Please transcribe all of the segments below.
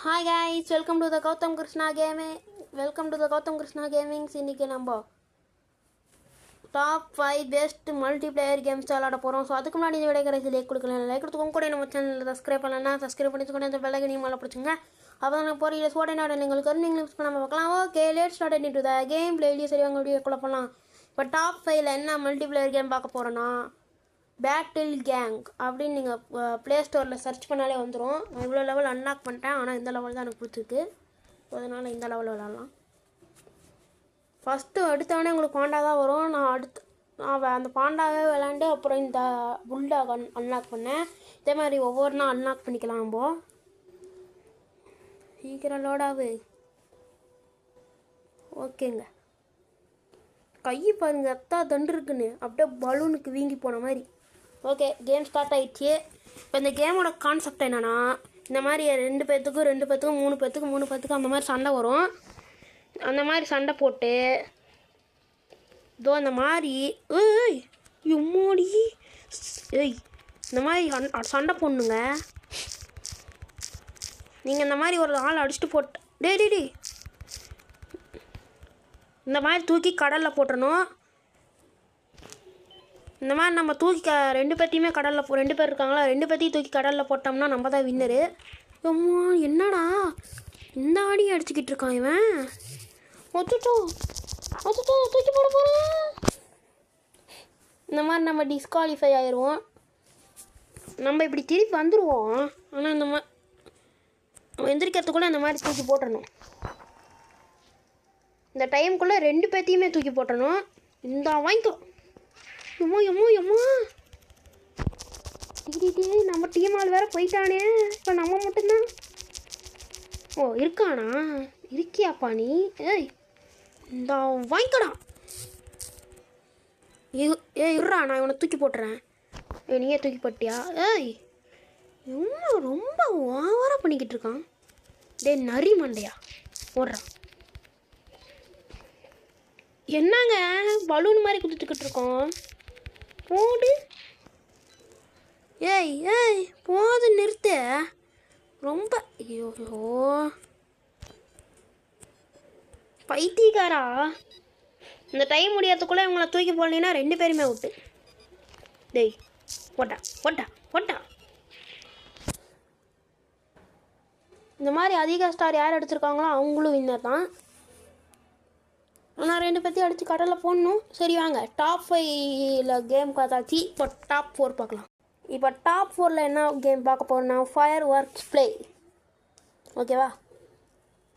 Hi guys welcome to the Gautham Krishna gaming welcome to the Gautham Krishna gamings இன்றைக்கி நம்ம top five best multiplayer games விளாட போகிறோம் so அதுக்கு முன்னாடி இந்த வீடியோ கடைசி லைக் கொடுக்கலாம் லைக் கொடுத்து உங்க கூட நம்ம சேனலில் சப்ஸ்கிரைப் பண்ணலாம் சப்ஸ்கிரைப் பண்ணி கூட இந்த பெல்லைக்கு நீங்கள் மேலே பிடிச்சிங்க. அப்போ நான் போகிற சோட நாடு வந்து நீங்கள் லிப்ஸ் பண்ணாமல் பார்க்கலாம். ஓகே லேட் ஸ்டார்ட் பண்ணிட்டு த கேம் பிளேலியே சரி அவங்க வீடியோ கூட போகலாம் இப்போ டாப் ஃபைவ்ல என்ன மல்டிப்ளேயர் கேம் பார்க்க போகிறோன்னா பேட்டில் கேங் அப்படின்னு நீங்கள் ப்ளே ஸ்டோரில் சர்ச் பண்ணாலே வந்துடும் நான் இவ்வளோ லெவல் அன்லாக் பண்ணிட்டேன். ஆனால் இந்த லெவல் தான் எனக்கு பிடிச்சிருக்கு. அதனால் இந்த லெவல் விளாட்லாம். ஃபஸ்ட்டு எடுத்தவொடனே உங்களுக்கு பாண்டா தான் வரும். நான் அடுத்து நான் அந்த பாண்டாவே விளாண்டு அப்புறம் இந்த புல்டாக் அன் அன்லாக் பண்ணேன். இதே மாதிரி ஒவ்வொரு நாள் அன்லாக் பண்ணிக்கலாம் நம்ம. சீக்கிரம் லோடாவு ஓகேங்க. கை பாருங்க எத்தா தண்டு இருக்குன்னு. அப்படியே பலூனுக்கு வீங்கி போன மாதிரி. ஓகே கேம் ஸ்டார்ட் ஆகிடுச்சு இப்போ இந்த கேமோட கான்செப்ட் என்னென்னா இந்த மாதிரி ரெண்டு பேர்த்துக்கும் ரெண்டு பேர்த்துக்கும் மூணு பேர்த்துக்கும் மூணு பேர்த்துக்கும் அந்த மாதிரி சண்டை வரும். அந்த மாதிரி சண்டை போட்டு இதோ அந்த மாதிரி ஏய் எம்மோடி? ஏய் இந்த மாதிரி சண்டை போடணுங்க. நீங்கள் இந்த மாதிரி ஒரு ஆள் அடிச்சுட்டு போட்டு டே டி இந்த மாதிரி தூக்கி கடலில் போட்டணும் இந்த மாதிரி நம்ம தூக்கி க ரெண்டு பேர்த்தையுமே கடலில் போ ரெண்டு பேர் இருக்காங்களா ரெண்டு பேர்த்தையும் தூக்கி கடலில் போட்டோம்னா நம்ம தான் வின்னரு அம்மா என்னடா? இந்த ஆடி அடிச்சுக்கிட்டு இருக்கான் இவன். ஒத்துட்டோ ஒத்துட்டோ தூக்கி போட போகிறேன் இந்த மாதிரி நம்ம டிஸ்குவாலிஃபை ஆயிடுவோம் நம்ம இப்படி திருப்பி வந்துடுவோம் ஆனால் இந்த மாதிரி எந்திரிக்கிறதுக்குள்ளே இந்த மாதிரி தூக்கி போட்டணும் இந்த டைமுக்குள்ளே ரெண்டு பேர்த்தையுமே தூக்கி போட்டணும் இந்த வாங்கிக்கோ எம்மா எம்மோ எம்மோ. டிடி நம்ம டீம் ஆள் வேற போயிட்டானே. இப்போ நம்ம மட்டும்தான். ஓ இருக்கானா? இருக்கியாப்பா நீ? ஏய் இந்த வாங்கிக்கடா. ஏ இருடா நான் இவனை தூக்கி போட்டுறேன். ஏய் நீயே தூக்கி போட்டியா? ஏய் இவன் ரொம்ப ஓவராக பண்ணிக்கிட்டு இருக்கான். டேய் நரி மண்டையா. ஓடுறான் என்னங்க பலூன் மாதிரி குதிச்சுக்கிட்டு இருக்கோம். போடு. ஏய் ஏய் போது நிறுத்து. ரொம்ப ஐயோ. பைத்தியக்காரா. இந்த டைம் முடியறதுக்குள்ளே இவங்களை தூக்கி போடலைன்னா ரெண்டு பேருமே விட்டு டேய் போட்டா போட்டா போட்டா இந்த மாதிரி அதிக ஸ்டார் யார் எடுத்திருக்காங்களோ அவங்களும் வின்னர் தான். ஆனால் ரெண்டு பேர்த்தையும் அடித்து கடலில் போடணும். சரி வாங்க. டாப் ஃபைவ்ல கேம் பார்த்தாச்சு. இப்போ டாப் ஃபோர் பார்க்கலாம். இப்போ டாப் ஃபோரில் என்ன கேம் பார்க்க போகிறோம்னா ஃபயர் ஒர்க்ஸ் ப்ளே ஓகேவா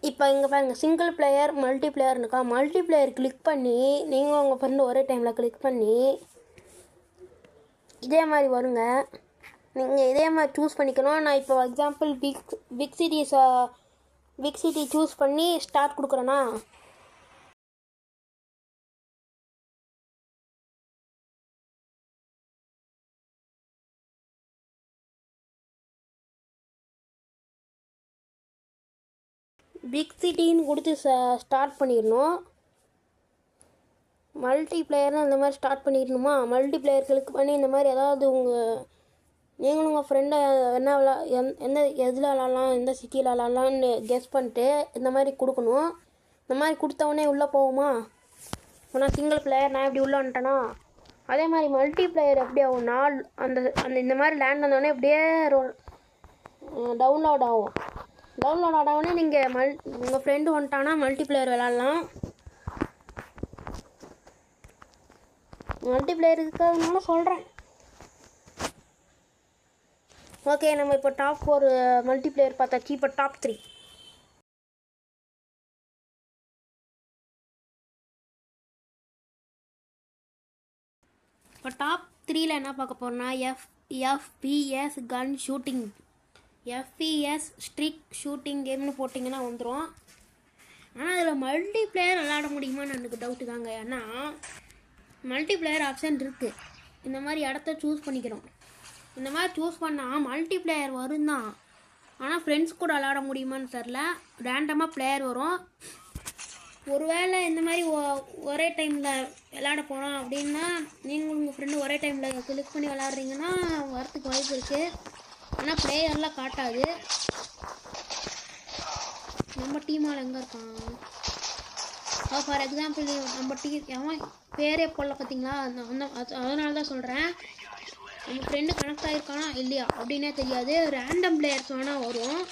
இப்போ இங்கே பாருங்க சிங்கிள் பிளேயர் மல்டி பிளேயர் இருக்கா? மல்டி பிளேயர் கிளிக் பண்ணி நீங்கள் உங்கள் ஃப்ரெண்டு ஒரே டைமில் கிளிக் பண்ணி இதே மாதிரி வருங்க. நீங்கள் இதே மாதிரி சூஸ் பண்ணிக்கணும். நான் இப்போ எக்ஸாம்பிள் பிக் பிக் சிட்டிஸை பிக் சிட்டி சூஸ் பண்ணி ஸ்டார்ட் கொடுக்குறேன்னா பிக் சிட்டின்னு கொடுத்து ஸ்டார்ட் பண்ணிடணும். மல்டி பிளேயர்னு அந்த மாதிரி ஸ்டார்ட் பண்ணிடணுமா? மல்டி பிளேயர் பண்ணி இந்த மாதிரி ஏதாவது உங்கள் நீங்களும் உங்கள் ஃப்ரெண்டை என்ன விளா எந் எந்த எதில் விளாட்லாம் எந்த சிட்டியில் விளாட்லான்னு கெஸ் பண்ணிட்டு இந்த மாதிரி கொடுக்கணும். இந்த மாதிரி கொடுத்தவொடனே உள்ளே போகுமா இப்போ நான் சிங்கிள் பிளேயர் நான் எப்படி உள்ளே வந்துட்டேனா? அதே மாதிரி மல்டி பிளேயர் எப்படி ஆகும்? நாள் அந்த அந்த இந்த மாதிரி லேண்ட் வந்தோடனே அப்படியே roll- டவுன்லோட் ஆகும். டவுன்லோட் ஆனவுடனே நீங்கள் மல் உங்கள் ஃப்ரெண்டு வந்துட்டானா மல்டிப்ளேயர் விளாட்லாம். மல்டிப்ளேயர் இருக்கிறதுனால சொல்கிறேன் ஓகே நம்ம இப்போ டாப் ஃபோர் மல்டிப்ளேயர் பார்த்தா பார்த்தாச்சு இப்போ டாப் த்ரீ இப்போ டாப் த்ரீயில் என்ன பார்க்க போகிறோன்னா F FPS gun shooting FPS strike shooting கேம்னு போட்டிங்கன்னா வந்துடும் ஆனால் அதில் மல்டி பிளேயர் விளாட முடியுமான்னு எனக்கு டவுட்டு தாங்க. ஏன்னா மல்டி பிளேயர் ஆப்ஷன் இருக்குது இந்த மாதிரி இடத்த சூஸ் பண்ணிக்கிறோம். இந்த மாதிரி சூஸ் பண்ணால் மல்டி பிளேயர் வரும் தான். ஆனால் ஃப்ரெண்ட்ஸ் கூட விளாட முடியுமான்னு தெரில ரேண்டமாக பிளேயர் வரும். ஒருவேளை இந்த மாதிரி ஒ- ஒரே டைமில் விளாட போகிறோம் அப்படின்னா நீங்கள் உங்கள் ஃப்ரெண்டு ஒரே டைமில் கிளிக் பண்ணி விளாட்றீங்கன்னா வரத்துக்கு வாய்ப்பு இருக்குது ஆனால் பிளேயர்லாம் காட்டாது. டீம் ஆள் எங்கே இருக்கான்? ஃபார் எக்ஸாம்பிள் நம்ம டீ அவன் பேரே போடல பார்த்தீங்களா அந்த அது- அதனால தான் சொல்கிறேன் நம்ம ஃப்ரெண்டு கனெக்ட் ஆகிருக்கானா இல்லையா? அப்படின்னே தெரியாது. ரேண்டம் பிளேயர்ஸ் வேணால் வரும்.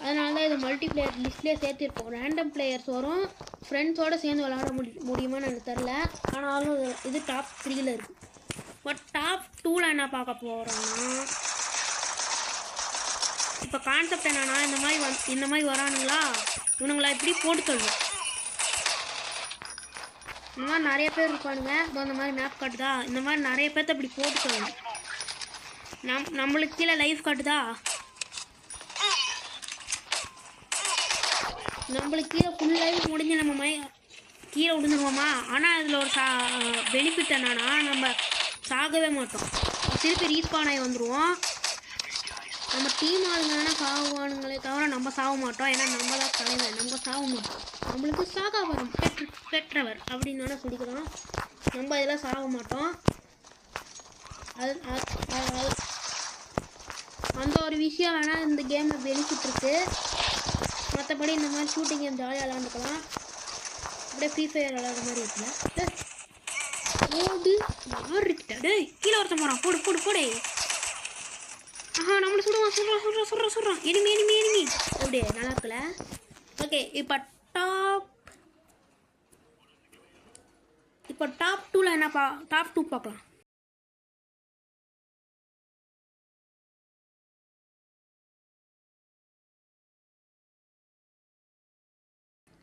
அதனால தான் இது மல்டி பிளேயர் லிஸ்ட்லேயே சேர்த்திருப்போம். ரேண்டம் பிளேயர்ஸ் வரும். ஃப்ரெண்ட்ஸோடு சேர்ந்து விளாட முடி முடியுமான்னு எனக்கு தெரில ஆனாலும் இது- இது டாப் த்ரீயில் இருக்குது பட் டாப் டூவில் என்ன பார்க்க போகிறோன்னா இப்போ கான்செப்ட் என்னன்னா இந்த மாதிரி வந் இந்த மாதிரி வரானுங்களா? இவனுங்களா இப்படி போட்டு தள்ளும். இந்த மாதிரி நிறைய பேர் இருப்பானுங்க. இப்போ இந்த மாதிரி மேப் காட்டுதா? இந்த மாதிரி நிறைய பேர்த்த இப்படி போட்டு தள்ளும். நம் நம்மளுக்கு கீழே லைஃப் காட்டுதா? நம்மளுக்கு கீழே ஃபுல் லைஃப் முடிஞ்சு நம்ம மை கீழே விழுந்துருவோமா? ஆனால் அதில் ஒரு சா பெனிஃபிட் என்னன்னா நம்ம சாகவே மாட்டோம். திருப்பி ரீஸ்பான் ஆகி வந்துடுவோம் நம்ம டீம் ஆளுங்கன்னா சாகுவானுங்களே தவிர நம்ம சாக மாட்டோம். ஏன்னா நம்ம தான் தலைவர். நம்ம சாக மாட்டோம். நம்மளுக்கு சாகாவரம் பெற்று பெற்றவர் அப்படின்னு வேணால் சொல்லிக்கலாம் நம்ம இதெல்லாம் சாக மாட்டோம். அது அந்த ஒரு விஷயம் வேணால் இந்த கேமில் பெனிஃபிட் இருக்குது மற்றபடி இந்த மாதிரி ஷூட்டிங் கேம் ஜாலியாக விளாண்டுக்கலாம் அப்படியே ஃப்ரீ ஃபயர் விளாட்ற மாதிரி இருக்குல்ல. ஓடு. யார் இருக்கிட்டா டேய் கீழே ஒருத்தன் போகிறான் போடு போடு போடு. ஆஹா நம்மளை சுடுவான் சுடுறான் சுடுறான் சுடுறான் சுடுறான் எனிமி எனிமி எனிமி அப்படியே நல்லா இருக்குல்ல? ஓகே இப்போ டாப் இப்போ டாப் டூவில் என்ன பா டாப் டூ பார்க்கலாம்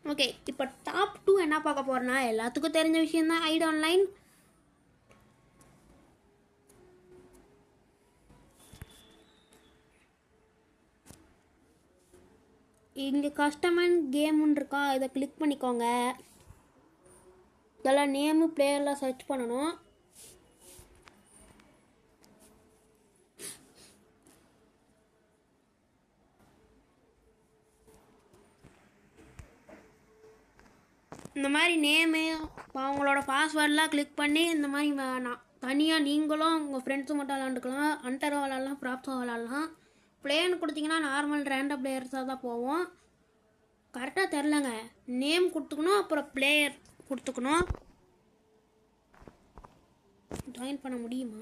ஓகே இப்போ டாப் டூ என்ன பார்க்க போகிறேன்னா எல்லாத்துக்கும் தெரிஞ்ச விஷயம் தான் ஐட் ஆன்லைன் இங்கே கஸ்டமர் கேமுன்னு இருக்கா இதை கிளிக் பண்ணிக்கோங்க. இதெல்லாம் நேமு பிளேயர்லாம் சர்ச் பண்ணணும். இந்த மாதிரி நேமு அவங்களோட பாஸ்வேர்டெலாம் கிளிக் பண்ணி இந்த மாதிரி நான் தனியாக நீங்களும் உங்கள் ஃப்ரெண்ட்ஸும் மட்டும் விளாண்டுக்கலாம் அண்டரும் விளாட்லாம் ப்ராப்ஸும் விளாட்லாம் பிளேன்னு கொடுத்தீங்கன்னா நார்மல் ரேண்டம் பிளேயர்ஸாக தான் போவோம். கரெக்டாக தெரிலங்க நேம் கொடுத்துக்கணும் அப்புறம் பிளேயர் கொடுத்துக்கணும். ஜாயின் பண்ண முடியுமா?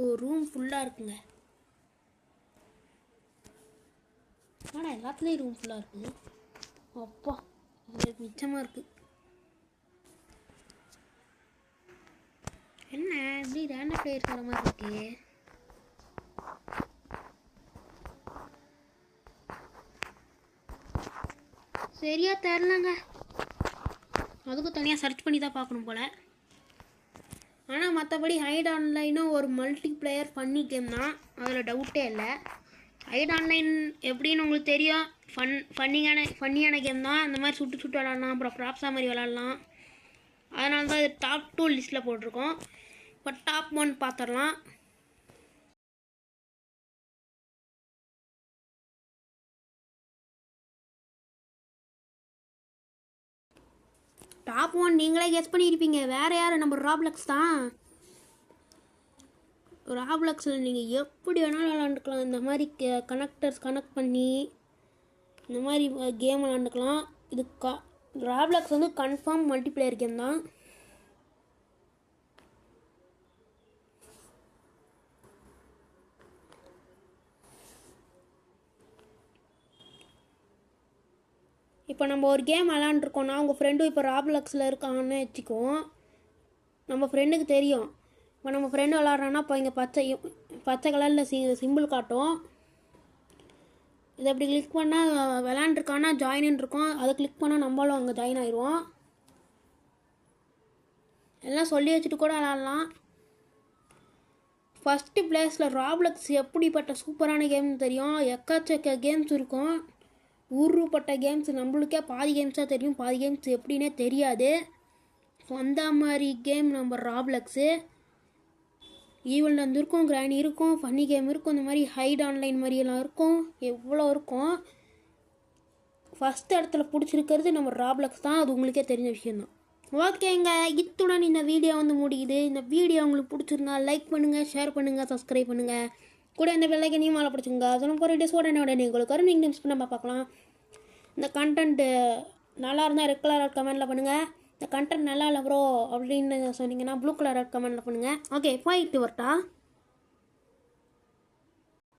ஓ ரூம் ஃபுல்லாக இருக்குங்க. ஆனால் எல்லாத்துலேயும் ரூம் ஃபுல்லாக இருக்குது அப்பா இது மிச்சமாக இருக்குது என்ன இப்படி ரேண்டம் பிளேயர் வர மாதிரி இருக்குது சரியா தெரிலங்க. அதுக்கும் தனியாக சர்ச் பண்ணி தான் பார்க்கணும் போல். ஆனால் மற்றபடி ஹைட் ஆன்லைனும் ஒரு மல்டி பிளேயர் ஃபன்னி கேம் தான். அதில் டவுட்டே இல்லை. ஹைட் ஆன்லைன் எப்படின்னு உங்களுக்கு தெரியும். ஃபன் ஃபன்னியான ஃபன்னியான கேம் தான். அந்த மாதிரி சுட்டு சுட்டு விளாட்லாம். அப்புறம் ப்ராப்ஸா மாதிரி விளாட்லாம். அதனால தான் இது டாப் டூ லிஸ்ட்டில் போட்டிருக்கோம். இப்போ டாப் ஒன் பார்த்துடலாம். டாப் ஒன் நீங்களே கெஸ் பண்ணியிருப்பீங்க. வேறு யார்? நம்ம ராப்லக்ஸ் தான். ராப்ளக்ஸில் நீங்கள் எப்படி வேணாலும் விளாண்டுக்கலாம். இந்த மாதிரி கனெக்டர்ஸ் கனெக்ட் பண்ணி இந்த மாதிரி கேம் விளாண்டுக்கலாம். இது க ராப்லக்ஸ் வந்து கன்ஃபார்ம் மல்டிப்ளேயர் கேம் தான். இப்போ நம்ம ஒரு கேம் விளாண்டுருக்கோம்னா உங்கள் ஃப்ரெண்டும் இப்போ ராப்லக்ஸில் இருக்கான்னு வச்சுக்குவோம் நம்ம ஃப்ரெண்டுக்கு தெரியும். இப்போ நம்ம ஃப்ரெண்டு விளாட்றான்னா இப்போ இங்கே பச்சை பச்சை கலரில் சி சிம்பிள் காட்டும். இதை அப்படி கிளிக் பண்ணால் விளாண்டுருக்கான்னா ஜாயின்னு இருக்கும் அதை கிளிக் பண்ணால் நம்மளும் அங்கே ஜாயின் ஆயிடுவோம் எல்லாம் சொல்லி வச்சுட்டு கூட விளாட்லாம் ஃபஸ்ட்டு பிளேஸில் ராப்லக்ஸ் எப்படிப்பட்ட சூப்பரான கேம்னு தெரியும்? எக்கச்சக்க கேம்ஸ் இருக்கும். ஊருப்பட்ட கேம்ஸ் நம்மளுக்கே பாதி கேம்ஸாக தெரியும். பாதி கேம்ஸ் எப்படின்னே தெரியாது. ஸோ அந்த மாதிரி கேம் நம்ம ராப்லக்ஸு ஈவல் வந்து இருக்கும் கிராணி இருக்கும் ஃபன்னி கேம் இருக்கும் இந்த மாதிரி ஹைட் ஆன்லைன் மாதிரியெல்லாம் இருக்கும். எவ்வளோ இருக்கும்? ஃபஸ்ட் இடத்துல பிடிச்சிருக்கிறது நம்ம ராப்லக்ஸ் தான். அது உங்களுக்கே தெரிஞ்ச விஷயந்தான் ஓகேங்க இத்துடன் இந்த வீடியோ வந்து முடியுது. இந்த வீடியோ உங்களுக்கு பிடிச்சிருந்தா லைக் பண்ணுங்கள் ஷேர் பண்ணுங்கள் சப்ஸ்கிரைப் பண்ணுங்கள் கூட இந்த வெள்ளைக்கு நீ மாலை பிடிச்சிங்க அதெல்லாம் போகிற டிஸ்கோட என்னோட நீங்கள் வரும். நீங்கள் மிஸ் பண்ணாமல் பார்க்கலாம். இந்த கண்டென்ட்டு நல்லா இருந்தால் ரெட் கலர் கமெண்ட்டில் பண்ணுங்கள் இந்த கண்டென்ட் நல்லா இல்லை ப்ரோ அப்படின்னு சொன்னீங்கன்னா ப்ளூ கலர் கமெண்ட்டில் பண்ணுங்கள் ஓகே போயிட்டு வரட்டா